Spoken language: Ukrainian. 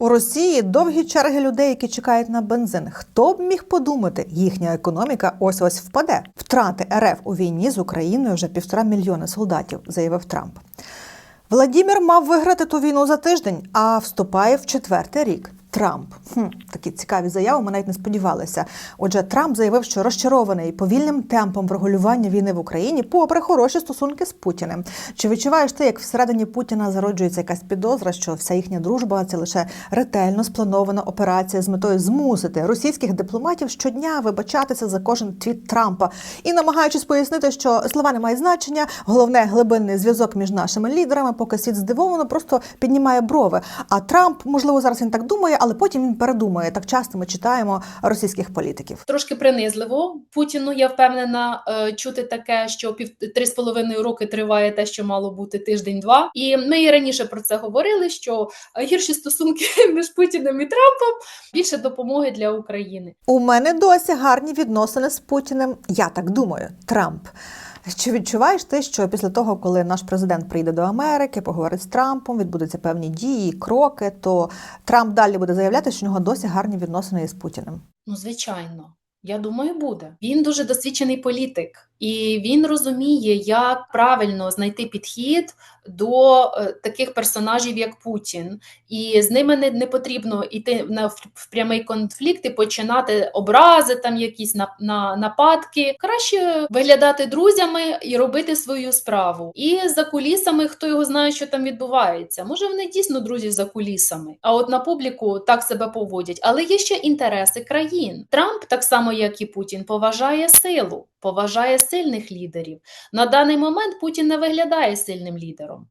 У Росії довгі черги людей, які чекають на бензин. Хто б міг подумати, їхня економіка ось ось впаде. Втрати РФ у війні з Україною вже півтора мільйони солдатів, заявив Трамп. Владімір мав виграти ту війну за тиждень, а вступає в четвертий рік. Трамп хм, такі цікаві заяви. Ми навіть не сподівалися. Отже, Трамп заявив, що розчарований повільним темпом врегулювання війни в Україні, попри хороші стосунки з Путіним. Чи відчуваєш ти, як всередині Путіна зароджується якась підозра, що вся їхня дружба це лише ретельно спланована операція з метою змусити російських дипломатів щодня вибачатися за кожен твіт Трампа і намагаючись пояснити, що слова не мають значення, головне глибинний зв'язок між нашими лідерами, поки світ здивовано просто піднімає брови. А Трамп, можливо, зараз він так думає, але потім він передумає. Так часто ми читаємо російських політиків. Трошки принизливо Путіну. Я впевнена е, чути таке, що пів три з половиною роки триває те, що мало бути тиждень-два. І ми і раніше про це говорили. Що е, гірші стосунки між Путіним і Трампом більше допомоги для України. У мене досі гарні відносини з Путіним. Я так думаю, Трамп. Чи відчуваєш ти, що після того, коли наш президент прийде до Америки, поговорить з Трампом, відбудуться певні дії, кроки, то Трамп далі буде заявляти, що у нього досі гарні відносини із Путіним? Ну, звичайно. Я думаю, буде. Він дуже досвідчений політик, і він розуміє, як правильно знайти підхід до е, таких персонажів, як Путін. І з ними не, не потрібно йти на в, прямий конфлікт і починати образи, там якісь на, на нападки. Краще виглядати друзями і робити свою справу. І за кулісами, хто його знає, що там відбувається. Може, вони дійсно друзі за кулісами, а от на публіку так себе поводять. Але є ще інтереси країн. Трамп, так само як і Путін, поважає силу, поважає сильних лідерів. На даний момент Путін не виглядає сильним лідером.